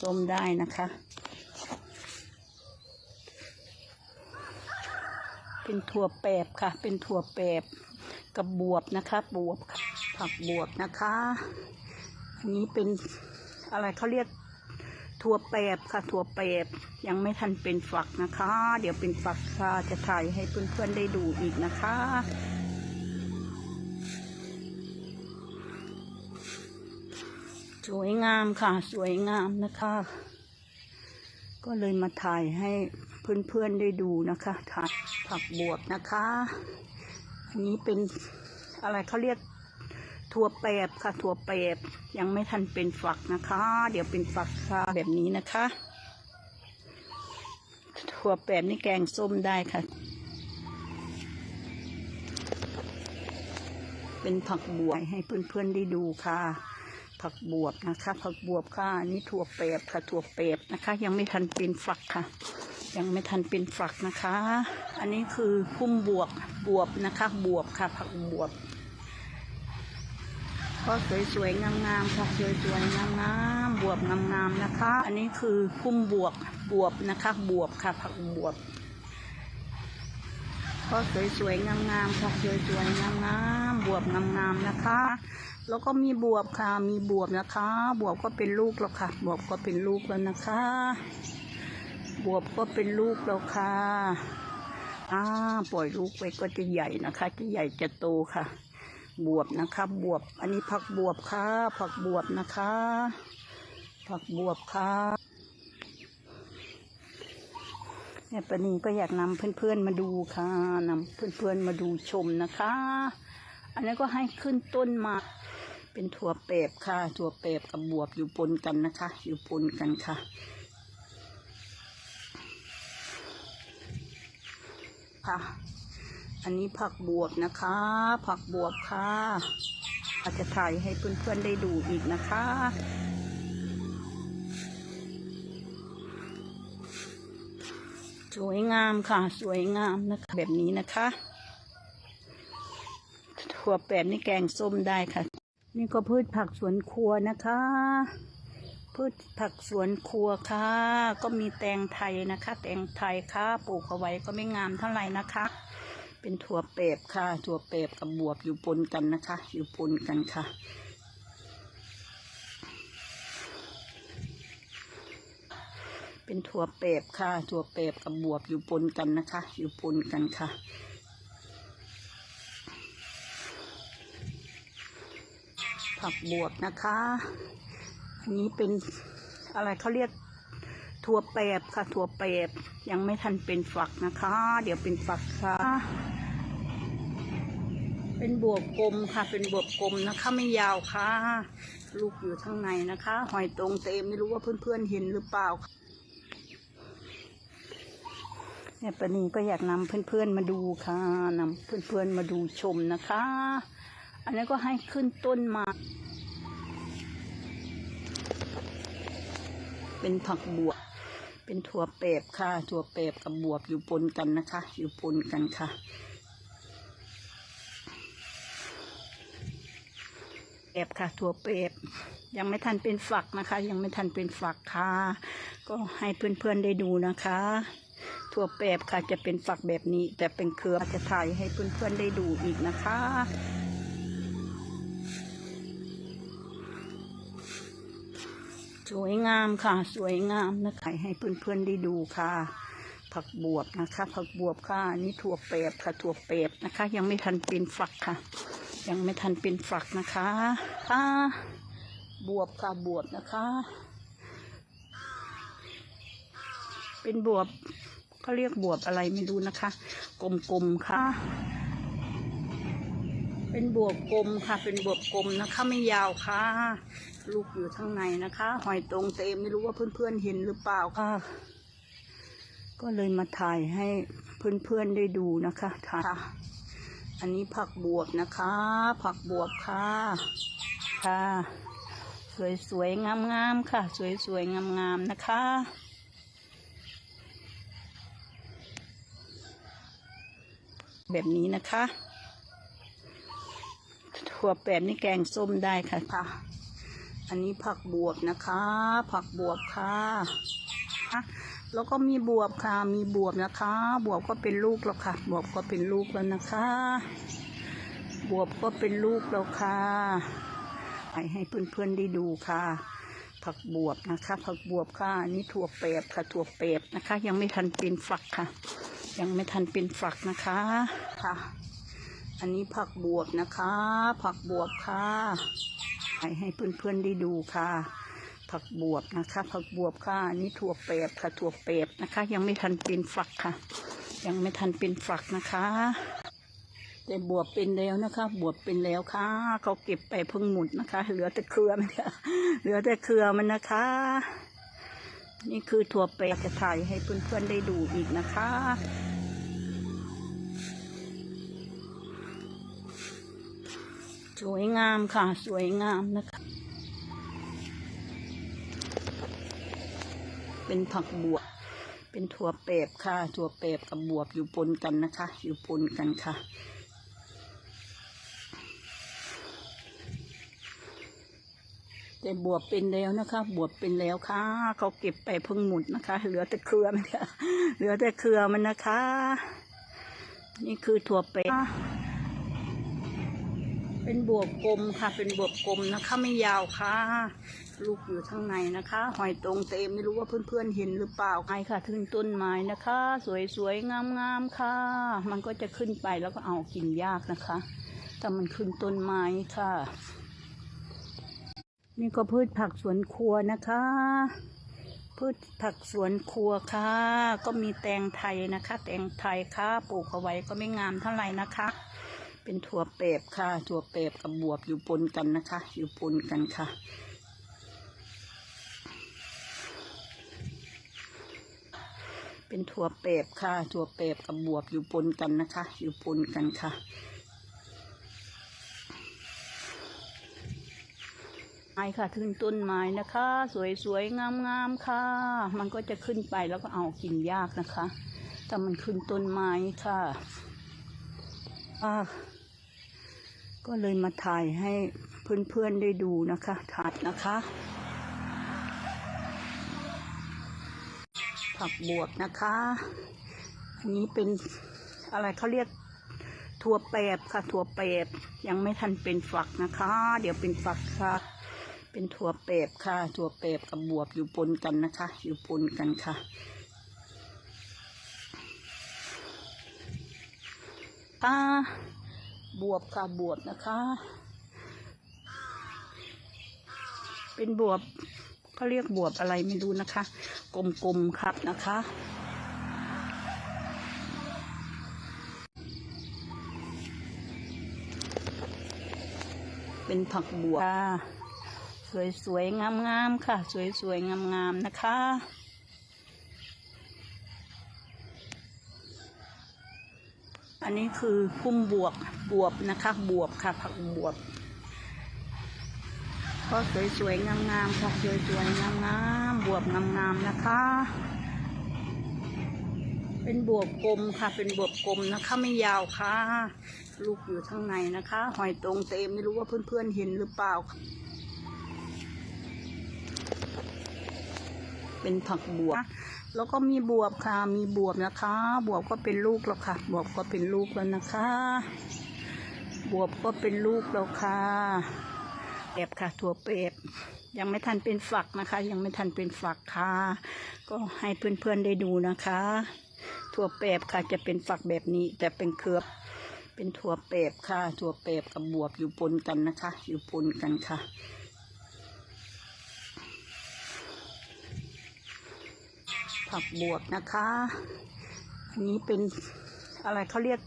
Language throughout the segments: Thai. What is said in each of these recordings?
ส้มได้นะคะ เป็นถั่วแปบค่ะ เป็นถั่วแปบกับบวบนะคะ บวบผักบวบนะคะ อันนี้เป็นอะไรเขาเรียกถั่วแปบค่ะ ถั่วแปบยังไม่ทันเป็นฝักนะคะ เดี๋ยวเป็นฝักค่ะจะถ่ายให้เพื่อนๆได้ดูอีกนะคะ สวยงามค่ะ สวยงามนะคะ ก็เลยมาถ่ายให้เพื่อนๆได้ดูนะคะถ่ายผักบวบนะคะ อันนี้เป็นอะไรเขาเรียกถั่วแปบค่ะถั่วแปบยังไม่ทันเป็นฝักนะคะ เดี๋ยวเป็นฝักค่ะแบบนี้นะคะ ถั่วแปบนี่แกงส้มได้ค่ะ เป็นผักบวบให้เพื่อนๆได้ดูค่ะ ผักบวบนะคะ ผักบวบค่ะอันนี้ถั่วแปบค่ะถั่วแปบนะคะ ยังไม่ทันเป็นฝักค่ะ ยังไม่ทันเป็นฝักนะคะ อันนี้คือพุ่มบวบบวบนะคะบวบค่ะ ผักบวบก็สวยๆงามๆค่ะสวยๆงามๆบวบงามๆนะคะ อันนี้คือพุ่มบวบบวบนะคะ บวบค่ะ ผักบวบก็สวยๆงามๆค่ะสวยๆงามๆ บวบงามๆนะคะ แล้วก็มีบวบค่ะ มีบวบนะคะ บวบก็เป็นลูกแล้วค่ะ บวบก็เป็นลูกแล้วนะคะ บวบก็เป็นลูกแล้วค่ะอ่าปล่อยลูกไปก็จะใหญ่นะคะ จะใหญ่จะโตค่ะ บวบนะคะ บวบ อันนี้ผักบวบค่ะ ผักบวบนะคะ ผักบวบค่ะเนี่ปนีก็อยากนำเพื่อนๆมาดูค่ะนำเพื่อนๆมาดูชมนะคะ อันนี้ก็ให้ขึ้นต้นมา เป็นถั่วเปบค่ะ ถั่วเปบกับบวบอยู่ปนกันนะคะ อยู่ปนกันค่ะค่ะ อันนี้ผักบวบนะคะ ผักบวบค่ะ อาจจะถ่ายให้เพื่อนๆได้ดูอีกนะคะสวยงามค่ะ สวยงามนะคะ แบบนี้นะคะ ถั่วแปบนี่แกงส้มได้ค่ะ นี่ก็พืชผักสวนครัวนะคะ พืชผักสวนครัวค่ะ ก็มีแตงไทยนะคะ แตงไทยค่ะ ปลูกเอาไว้ก็ไม่งามเท่าไหร่นะคะ เป็นถั่วเปบค่ะ ถั่วเปบกับบวบอยู่ปนกันนะคะ อยู่ปนกันค่ะเป็นถั่วเปบค่ะ ถั่วเปบกับบวบอยู่ปนกันนะคะ อยู่ปนกันค่ะ ผักบวบนะคะ อันนี้เป็นอะไรเขาเรียกถั่วแปบค่ะถั่วแปบยังไม่ทันเป็นฝักนะคะ เดี๋ยวเป็นฝักค่ะ เป็นบวบกลมค่ะ เป็นบวบกลมนะคะ ไม่ยาวค่ะ ลูกอยู่ข้างในนะคะ หอยตรงเต็มไม่รู้ว่าเพื่อนๆเห็นหรือเปล่าเนี่ยปนีก็อยากนำเพื่อนๆมาดูค่ะนำเพื่อนๆมาดูชมนะคะ อันนี้ก็ให้ขึ้นต้นมาเป็นผักบวบ เป็นถั่วเปบค่ะ ถั่วเปบกับบวบอยู่ปนกันนะคะ อยู่ปนกันค่ะ เปบค่ะ ถั่วเปบ ยังไม่ทันเป็นฝักนะคะ ยังไม่ทันเป็นฝักค่ะ ก็ให้เพื่อนๆได้ดูนะคะ ถั่วเปบค่ะจะเป็นฝักแบบนี้ แต่เป็นเครือจะถ่ายให้เพื่อนๆได้ดูอีกนะคะ สวยงามค่ะ สวยงามนะคะให้เพื่อนๆได้ดูค่ะ ผักบวบนะคะ ผักบวบค่ะนนี่ถั่วเปบค่ะถั่วเปบนะคะ ยังไม่ทันเป็นฝักค่ะ ยังไม่ทันเป็นฝักนะคะค่ะบวบค่ะบวบนะคะ เป็นบวบเขาเรียกบวบอะไรไม่รู้นะคะ กลมๆค่ะ เป็นบวบกลมค่ะ เป็นบวบกลมนะคะ ไม่ยาวค่ะ ลูกอยู่ข้างในนะคะ หอยตรงเต็มไม่รู้ว่าเพื่อนๆเห็นหรือเปล่าค่ะ ก็เลยมาถ่ายให้เพื่อนๆได้ดูนะคะถ่ายอันนี้ผักบวบนะคะ ผักบวบค่ะ ค่ะ สวยๆงามๆค่ะ สวยๆงามๆนะคะแบบนี้นะคะ ถั่วแปบนี่แกงส้มได้ค่ะค่ะ อันนี้ผักบวบนะคะ ผักบวบค่ะแล้วก็มีบวบค่ะ มีบวบนะคะ บวบก็เป็นลูกแล้วค่ะ บวบก็เป็นลูกแล้วนะคะ บวบก็เป็นลูกแล้วค่ะให้ให้เพื่อนๆได้ดูค่ะ ผักบวบนะคะ ผักบวบค่ะอันนี่ถั่วแปบค่ะ ถั่วแปบนะคะ ยังไม่ทันเป็นฝักค่ะ ยังไม่ทันเป็นฝักนะคะค่ะ อันนี้ผักบวบนะคะ ผักบวบค่ะ ให้ให้เพื่อนๆได้ดูค่ะ ผักบวบนะคะ ผักบวบค่ะนนี้ถั่วแปบค่ะถั่วแปบนะคะ ยังไม่ทันเป็นฝักค่ะ ยังไม่ทันเป็นฝักนะคะแต่บวบเป็นแล้วนะคะ บวบเป็นแล้วค่ะ เขาเก็บไปเพิ่งหมุดนะคะ เหลือแต่เครือมันเหลือแต่เครือมันนะคะ นี่คือถั่วแปบจะถ่ายให้เพื่อนๆได้ดูอีกนะคะ สวยงามค่ะ สวยงามนะคะ เป็นผักบวบเป็นถั่วเปบค่ะ ถั่วเปบกับบวบอยู่ปนกันนะคะ อยู่ปนกันค่ะแต่บวบเป็นแล้วนะคะ บวบเป็นแล้วค่ะ เขาเก็บไปเพิ่งหมุดนะคะ เหลือแต่เครือมันเหลือแต่เครือมันนะคะ นี่คือถั่วเปบ เป็นบวบกลมค่ะ เป็นบวบกลมนะคะไม่ยาวค่ะ ลูกอยู่ข้างในนะคะ หอยตรงเต็มไม่รู้ว่าเพื่อนๆเห็นหรือเปล่าไงค่ะขึ้นต้นไม้นะคะ สวยๆงามๆค่ะ มันก็จะขึ้นไปแล้วก็เอากินยากนะคะแต่มันขึ้นต้นไม้ค่ะ นี่ก็พืชผักสวนครัวนะคะพืชผักสวนครัวค่ะ ก็มีแตงไทยนะคะ แตงไทยค่ะ ปลูกเอาไว้ก็ไม่งามเท่าไหร่นะคะ เป็นถั่วเปบค่ะ ถั่วเปบกับบวบอยู่ปนกันนะคะ อยู่ปนกันค่ะ เป็นถั่วเปบค่ะ ถั่วเปบกับบวบอยู่ปนกันนะคะ อยู่ปนกันค่ะไม้ค่ะขึ้นต้นไม้นะคะ สวยๆงามๆค่ะ มันก็จะขึ้นไปแล้วก็เอากินยากนะคะแต่มันขึ้นต้นไม้ค่ะอ่า ก็เลยมาถ่ายให้เพื่อนๆได้ดูนะคะถ่ายนะคะ ผักบวบนะคะ อันนี้เป็นอะไรเขาเรียกถั่วแปบค่ะ ถั่วแปบยังไม่ทันเป็นฝักนะคะ เดี๋ยวเป็นฝักค่ะ เป็นถั่วแปบค่ะ ถั่วแปบกับบวบอยู่ปนกันนะคะ อยู่ปนกันค่ะค่ะ บวบค่ะบวบนะคะ เป็นบวบเขาเรียกบวบอะไรไม่รู้นะคะ กลมๆครับนะคะเป็นผักบวบค่ะสวยๆงามๆค่ะ สวยๆงามๆนะคะ อันนี้คือพุ่มบวบ บวบนะคะ บวบค่ะ ผักบวบก็สวยๆงามๆค่ะสวยๆงามๆบวบงามๆนะคะ เป็นบวบกลมค่ะ เป็นบวบกลมนะคะไม่ยาวค่ะ ลูกอยู่ข้างในนะคะ หอยตรงเต็มไม่รู้ว่าเพื่อนๆเห็นหรือเปล่า เป็นผักบวบแล้วก็มีบวบค่ะ มีบวบนะคะ บวบก็เป็นลูกแล้วค่ะ บวบก็เป็นลูกแล้วนะคะ บวบก็เป็นลูกแล้วค่ะแอบค่ะ ถั่วเปบยังไม่ทันเป็นฝักนะคะ ยังไม่ทันเป็นฝักค่ะ ก็ให้เพื่อนๆได้ดูนะคะ ถั่วเปบค่ะจะเป็นฝักแบบนี้ แต่เป็นเครือเป็นถั่วเปบค่ะ ถั่วเปบกับบวบอยู่ปนกันนะคะ อยู่ปนกันค่ะผักบวบนะคะ อันนี้เป็นอะไรเขาเรียก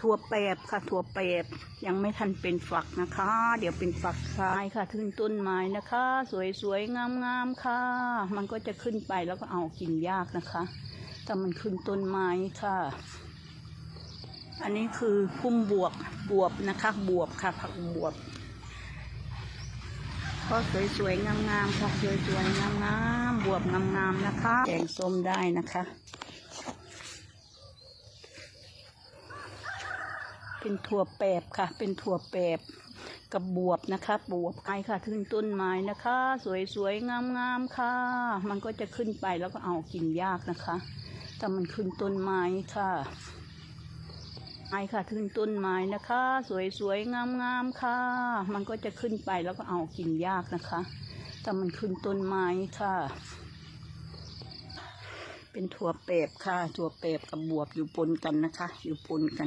ถั่วแปบค่ะถั่วแปบยังไม่ทันเป็นฝักนะคะ เดี๋ยวเป็นฝักค่ะไม้ค่ะขึ้นต้นไม้นะคะ สวยๆงามๆค่ะ มันก็จะขึ้นไปแล้วก็เอากินยากนะคะแต่มันขึ้นต้นไม้ค่ะ อันนี้คือพุ่มบวบบวบนะคะบวบค่ะ ผักบวบก็สวยๆงามๆค่ะสวยๆงามๆบวบงามๆนะคะแกงส้มได้นะคะ เป็นถั่วแปบค่ะ เป็นถั่วแปบกับบวบนะคะ บวบไอค่ะขึ้นต้นไม้นะคะ สวยๆงามๆค่ะ มันก็จะขึ้นไปแล้วก็เอากินยากนะคะแต่มันขึ้นต้นไม้ค่ะไอค่ะขึ้นต้นไม้นะคะ สวยๆงามๆค่ะ มันก็จะขึ้นไปแล้วก็เอากินยากนะคะแต่มันขึ้นต้นไม้ค่ะ เป็นถั่วเปบค่ะ ถั่วเปบกับบวบอยู่ปนกันนะคะ อยู่ปนกัน